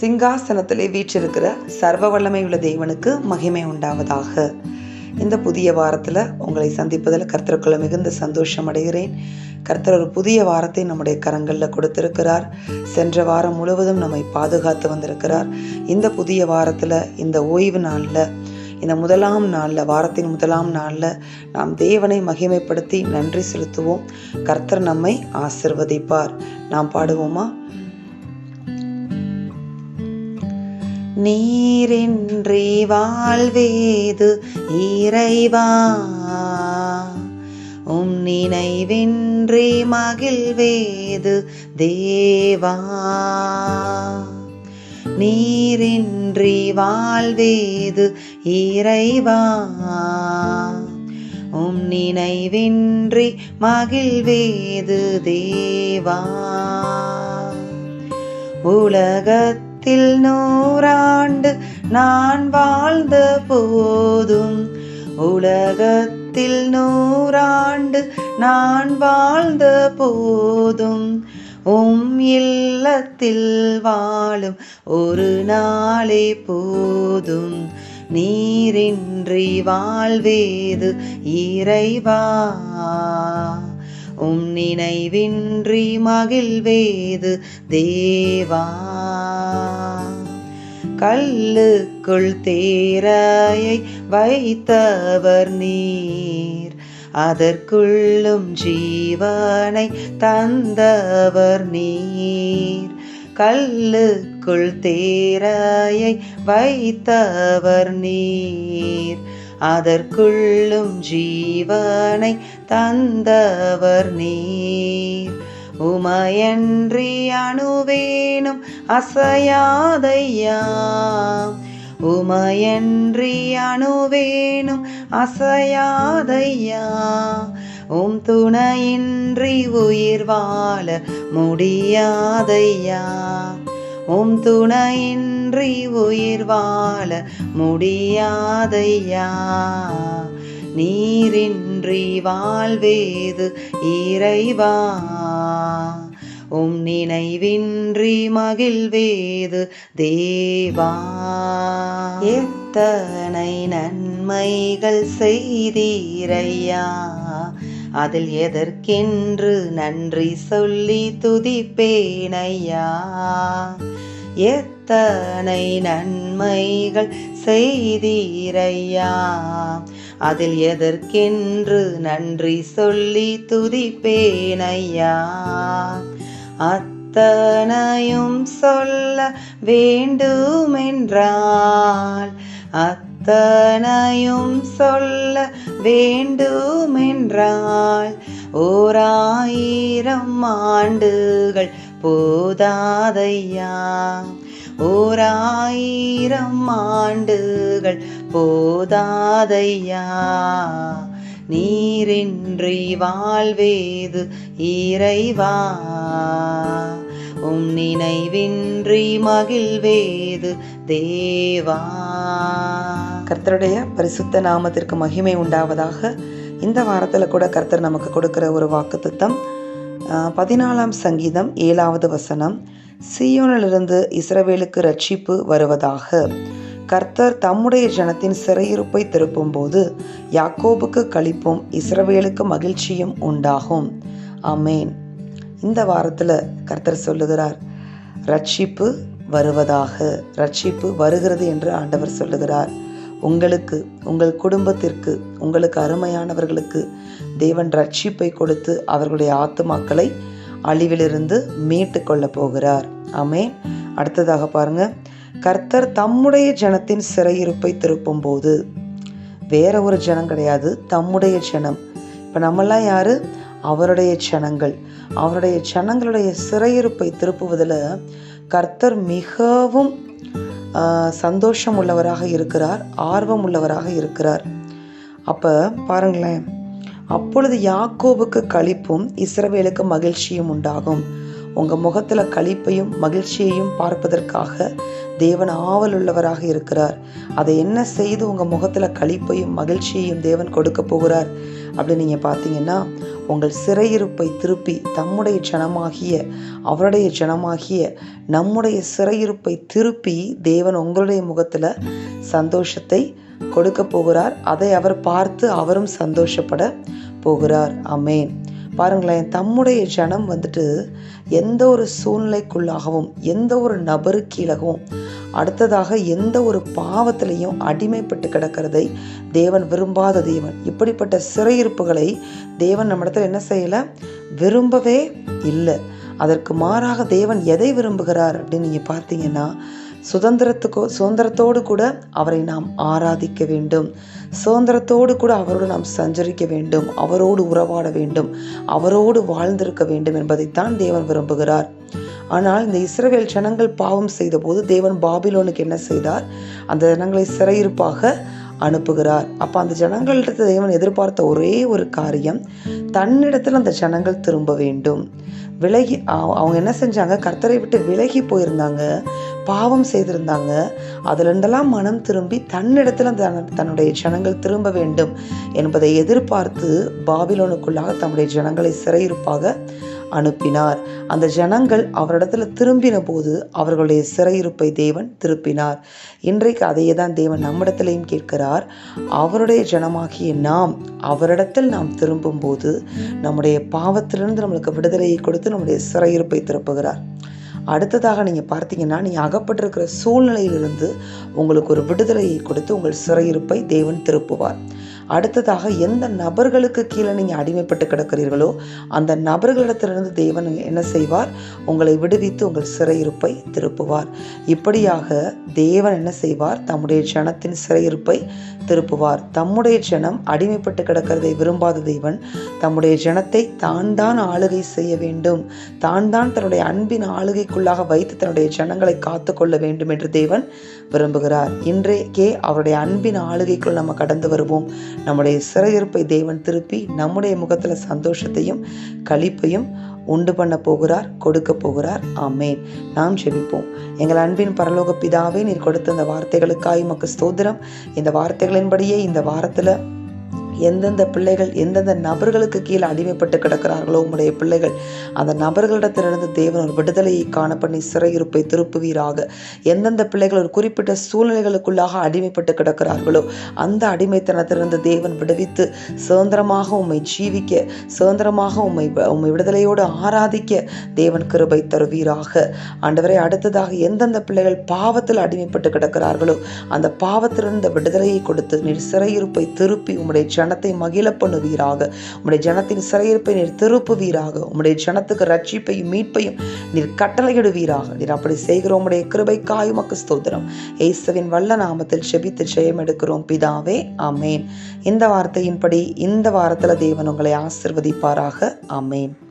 சிங்காசனத்திலே வீற்றிருக்கிற சர்வ வல்லமை உள்ள தேவனுக்கு மகிமை உண்டாவதாக. இந்த புதிய வாரத்தில் உங்களை சந்திப்பதில் கர்த்தருக்குள்ள மிகுந்த சந்தோஷம் அடைகிறேன். கர்த்தர் ஒரு புதிய வாரத்தை நம்முடைய கரங்களில் கொடுத்திருக்கிறார். சென்ற வாரம் முழுவதும் நம்மை பாதுகாத்து வந்திருக்கிறார். இந்த புதிய வாரத்தில் இந்த ஓய்வு நாளில் இந்த முதலாம் நாளில் வாரத்தின் முதலாம் நாளில் நாம் தேவனை மகிமைப்படுத்தி நன்றி செலுத்துவோம். கர்த்தர் நம்மை ஆசிர்வதிப்பார். நாம் பாடுவோமா? நீரின்றி வாழ்வேது இறைவா. உம் நினைவின்றி மகிழ்வேது தேவா. நீரின்றி வாழ்வேது இறைவா. உம் நினைவின்றி மகிழ்வேது தேவா. உலகத்தில் நூறாண்டு நான் வாழ்ந்த போதும். உலகத்தில் நூறாண்டு நான் வாழ்ந்த போதும். உம் இல்லத்தில் வாழும் ஒரு நாளே போதும். நீரின்றி வாழ்வேது இறைவா. உம் நினைவின்றி மகிழ்வேது தேவா. கல்லுக்குள் தேராயை வைத்தவர் நீர். அதற்குள்ளும் ஜீவனை தந்தவர் நீர். கல்லுக்குள் தேராயை வைத்தவர் நீர். அதற்குள்ளும் ஜீவனை தந்தவர் நீர். உமையன்றி அணுவேனும் அசையாதையா? உமையன்றி அணுவேனும் அசையாதையா? உம் துணையின்றி உயிர் வாழ முடியாதையா? உம் துணையின்றி உயிர் வாழ முடியாதையா? நீரின்றி வாழ்வேது இறைவா? உம் நினைவின்றி மகிழ்வேது தேவா? எத்தனை நன்மைகள் செய்தீரையா? அதில் எதற்கென்று நன்றி சொல்லி துதிப்பேனையா? அத்தனை நன்மைகள் செய்தீரையா? அதில் எதற்கென்று நன்றி சொல்லி துதிப்பேனையா? அத்தனையும் சொல்ல வேண்டுமென்றால் அத்தனையும் சொல்ல வேண்டுமென்றால் ஓராயிரம் ஆண்டுகள் போதாதையா? ஓராயிரம் ஆண்டுகள் போதாதையா? நீரின்றி வாழ்வேது இறைவா? உம் நினைவின்றி மகிழ்வேது தேவா? கர்த்தருடைய பரிசுத்த நாமத்திற்கு மகிமை உண்டாவதாக இந்த வாரத்தில் கூட கர்த்தர் நமக்கு கொடுக்கிற ஒரு வாக்குத்தத்தம் பதினாலாம் சங்கீதம் ஏழாவது வசனம். சீயோனிலிருந்து இஸ்ரவேலுக்கு ரட்சிப்பு வருவதாக. கர்த்தர் தம்முடைய ஜனத்தின் சிறையிருப்பை திருப்பும்போது யாக்கோபுக்கு கழிப்பும் இஸ்ரவேலுக்கு மகிழ்ச்சியும் உண்டாகும். அமேன் இந்த வாரத்தில் கர்த்தர் சொல்லுகிறார் ரட்சிப்பு வருவதாக. ரட்சிப்பு வருகிறது என்று ஆண்டவர் சொல்லுகிறார். உங்களுக்கு உங்கள் குடும்பத்திற்கு உங்களுக்கு அருமையானவர்களுக்கு தேவன் ரட்சிப்பை கொடுத்து அவர்களுடைய ஆத்துமாக்களை அழிவிலிருந்து மீட்டு கொள்ளப் போகிறார். ஆமே அடுத்ததாக பாருங்க. கர்த்தர் தம்முடைய ஜனத்தின் சிறையிருப்பை திருப்பும் போது வேற ஒரு ஜனம் கிடையாது தம்முடைய ஜனம். இப்போ நம்மெல்லாம் யாரு? அவருடைய ஜனங்கள். அவருடைய ஜனங்களுடைய சிறையிருப்பை திருப்புவதில் கர்த்தர் மிகவும் சந்தோஷம் உள்ளவராக இருக்கிறார் ஆர்வம் உள்ளவராக இருக்கிறார். அப்போ பாருங்களேன். அப்பொழுது யாக்கோபுக்கு களிப்பும் இஸ்ரவேலுக்கு மகிழ்ச்சியும் உண்டாகும். உங்கள் முகத்தில் களிப்பையும் மகிழ்ச்சியையும் பார்ப்பதற்காக தேவன் ஆவல் உள்ளவராக இருக்கிறார். அதை என்ன செய்து உங்கள் முகத்தில் கழிப்பையும் மகிழ்ச்சியையும் தேவன் கொடுக்க போகிறார்? அப்படின்னு நீங்கள் பார்த்தீங்கன்னா உங்கள் சிறையிருப்பை திருப்பி தம்முடைய ஜனமாகிய அவருடைய ஜனமாகிய நம்முடைய சிறையிருப்பை திருப்பி தேவன் உங்களுடைய முகத்தில் சந்தோஷத்தை கொடுக்க போகிறார். அதை அவர் பார்த்து அவரும் சந்தோஷப்பட போகிறார். அமேன் பாருங்களேன் தம்முடைய ஜனம் வந்துட்டு எந்த ஒரு சூழ்நிலைக்குள்ளாகவும் எந்த ஒரு நபரு கீழகவும் அடுத்ததாக எந்த ஒரு பாவத்திலையும் அடிமைப்பட்டு கிடக்கிறதை தேவன் விரும்பாத தேவன். இப்படிப்பட்ட சிறையிருப்புகளை தேவன் நம்மிடத்தில் என்ன செய்யலை? விரும்பவே இல்லை. அதற்கு மாறாக தேவன் எதை விரும்புகிறார் அப்படின்னு நீங்கள் பார்த்தீங்கன்னா சுதந்திரத்துக்கோ சுதந்திரத்தோடு கூட அவரை நாம் ஆராதிக்க வேண்டும். சுதந்திரத்தோடு கூட அவரோடு நாம் சஞ்சரிக்க வேண்டும். அவரோடு உறவாட வேண்டும். அவரோடு வாழ்ந்திருக்க வேண்டும் என்பதைத்தான் தேவன் விரும்புகிறார். ஆனால் இந்த இஸ்ரவேல் ஜனங்கள் பாவம் செய்தபோது தேவன் பாபிலோனுக்கு என்ன செய்தார்? அந்த ஜனங்களை சிறையிருப்பாக அனுப்புகிறார். அப்போ அந்த ஜனங்கள்கிட்ட தேவன் எதிர்பார்த்த ஒரே ஒரு காரியம் தன்னிடத்தில் அந்த ஜனங்கள் திரும்ப வேண்டும். விலகி அவங்க என்ன செஞ்சாங்க? கர்த்தரை விட்டு விலகி போயிருந்தாங்க. பாவம் செய்திருந்தாங்க. அதிலிருந்தெல்லாம் மனம் திரும்பி தன்னிடத்தில் தன்னுடைய ஜனங்கள் திரும்ப வேண்டும் என்பதை எதிர்பார்த்து பாபிலோனுக்குள்ளாக தம்முடைய ஜனங்களை சிறையிருப்பாக அனுப்பினார். அந்த ஜனங்கள் அவரிடத்துல திரும்பின போது அவர்களுடைய சிறையிருப்பை தேவன் திருப்பினார். இன்றைக்கு அதையே தான் தேவன் நம்மிடத்திலையும் கேட்கிறார். அவருடைய ஜனமாகிய நாம் அவரிடத்தில் நாம் திரும்பும் போது நம்முடைய பாவத்திலிருந்து நம்மளுக்கு விடுதலையை கொடுத்து நம்முடைய சிறையிருப்பை திருப்புகிறார். அடுத்ததாக நீங்கள் பார்த்தீங்கன்னா நீங்கள் அகப்பட்டிருக்கிற சூழ்நிலையிலிருந்து உங்களுக்கு ஒரு விடுதலையை கொடுத்து உங்கள் சிறையிருப்பை தேவன் திருப்புவார். அடுத்ததாக எந்த நபர்களுக்கு கீழே நீங்கள் அடிமைப்பட்டு கிடக்கிறீர்களோ அந்த நபர்களிடத்திலிருந்து தேவன் என்ன செய்வார்? உங்களை விடுவித்து உங்கள் சிறையிருப்பை திருப்புவார். இப்படியாக தேவன் என்ன செய்வார்? தம்முடைய ஜனத்தின் சிறையிருப்பை திருப்புவார். தம்முடைய ஜனம் அடிமைப்பட்டு கிடக்கிறதை விரும்பாத தேவன் தம்முடைய ஜனத்தை தான் தான் ஆளுகை செய்ய வேண்டும். தான் தான் தன்னுடைய அன்பின் ஆளுகைக்குள்ளாக வைத்து தன்னுடைய ஜனங்களை காத்து கொள்ள வேண்டும் என்று தேவன் விரும்புகிறார். இன்றைக்கே அவருடைய அன்பின் ஆளுகைக்குள் நம்ம கடந்து வருவோம். நம்முடைய சிறையிருப்பை தேவன் திருப்பி நம்முடைய முகத்தில் சந்தோஷத்தையும் களிப்பையும் உண்டு பண்ண போகிறார் கொடுக்க போகிறார். ஆமேன். நாம் ஜெபிப்போம். எங்கள் அன்பின் பரலோக பிதாவே நீர் கொடுத்த இந்த வார்த்தைகளுக்காய் மக்கு ஸ்தோத்திரம். இந்த வார்த்தைகள் வார்த்தைகளின்படியே இந்த வாரத்தில் எந்தெந்த பிள்ளைகள் எந்தெந்த நபர்களுக்கு கீழே அடிமைப்பட்டு கிடக்கிறார்களோ உங்களுடைய பிள்ளைகள் அந்த நபர்களிடத்திலிருந்து தேவன் ஒரு விடுதலையை காண பண்ணி சிறையிருப்பை திருப்புவீராக. எந்தெந்த பிள்ளைகள் ஒரு குறிப்பிட்ட சூழ்நிலைகளுக்குள்ளாக அடிமைப்பட்டு கிடக்கிறார்களோ அந்த அடிமைத்தனத்திலிருந்து தேவன் விடுவித்து சுதந்திரமாக உம்மை ஜீவிக்க சுதந்திரமாக உம்மை உம்மை விடுதலையோடு ஆராதிக்க தேவன் கிருபை தருவீராக. ஆண்டவரை அடுத்ததாக எந்தெந்த பிள்ளைகள் பாவத்தில் அடிமைப்பட்டு கிடக்கிறார்களோ அந்த பாவத்திலிருந்த விடுதலையை கொடுத்து நீர் சிறையிருப்பை திருப்பி உம்முடைய ஜனத்தை மகிழ பண்ணுவீராக. உம்முடைய ஜனத்தின் சிறையிருப்பை நீர் திருப்புவீராக. உம்முடைய ஜனத்துக்கு ரட்சிப்பையும் மீட்பையும் நீர் கட்டளையிடுவீராக. நீர் அப்படி செய்கிற உம்முடைய கிருபைக்காய் உமக்கு ஸ்தோத்திரம். இயேசுவின் வல்ல நாமத்தில் செபித்து ஜெயம் எடுக்கிறோம். பிதாவே அமேன் இந்த வார்த்தையின்படி இந்த வாரத்தில் தேவன் உங்களை ஆசிர்வதிப்பாராக. அமேன்